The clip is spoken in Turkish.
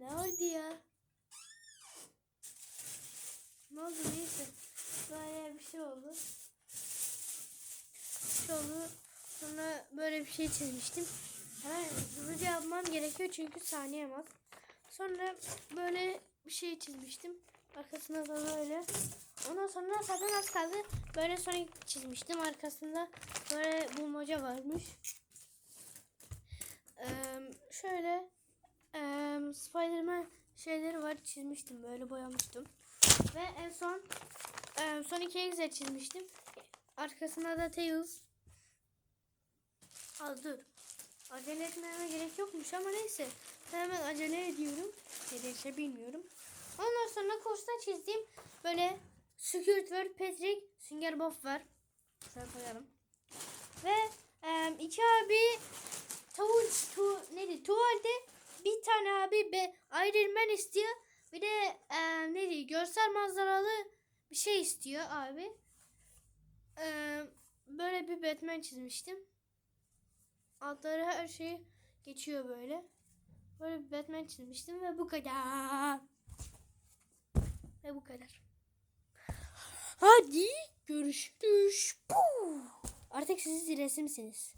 Ne oldu ya? Ne oldu neyse. Böyle bir şey oldu. Bir şey oldu. Sonra böyle bir şey çizmiştim. Hemen hızlıca yapmam gerekiyor çünkü saniyem az. Sonra böyle bir şey çizmiştim. Arkasında da böyle. Ondan sonra zaten az kaldı. Böyle Sonic çizmiştim. Arkasında böyle bulmaca varmış. Ee, şöyle ee, Spiderman şeyleri var çizmiştim. Böyle boyamıştım. Ve en son ee, Sonic X'e çizmiştim. Arkasında da Tails. Al dur. Acele etmeme gerek yokmuş ama neyse. Hemen acele ediyorum. Nedense bilmiyorum. Ondan sonra kursta çizdiğim böyle Squirt var, Patrick, Sünger Bob var. Şöyle koyalım. Ve e, iki abi tavuk tu, neydi? Tuvalde bir tane abi be Iron istiyor. Bir de e, neydi? Görsel manzaralı bir şey istiyor abi. E, böyle bir Batman çizmiştim. Altları her şey geçiyor böyle. Böyle bir Batman çizmiştim ve bu kadar. Ve bu kadar. Hadi görüşürüz. Artık siz resimsiniz.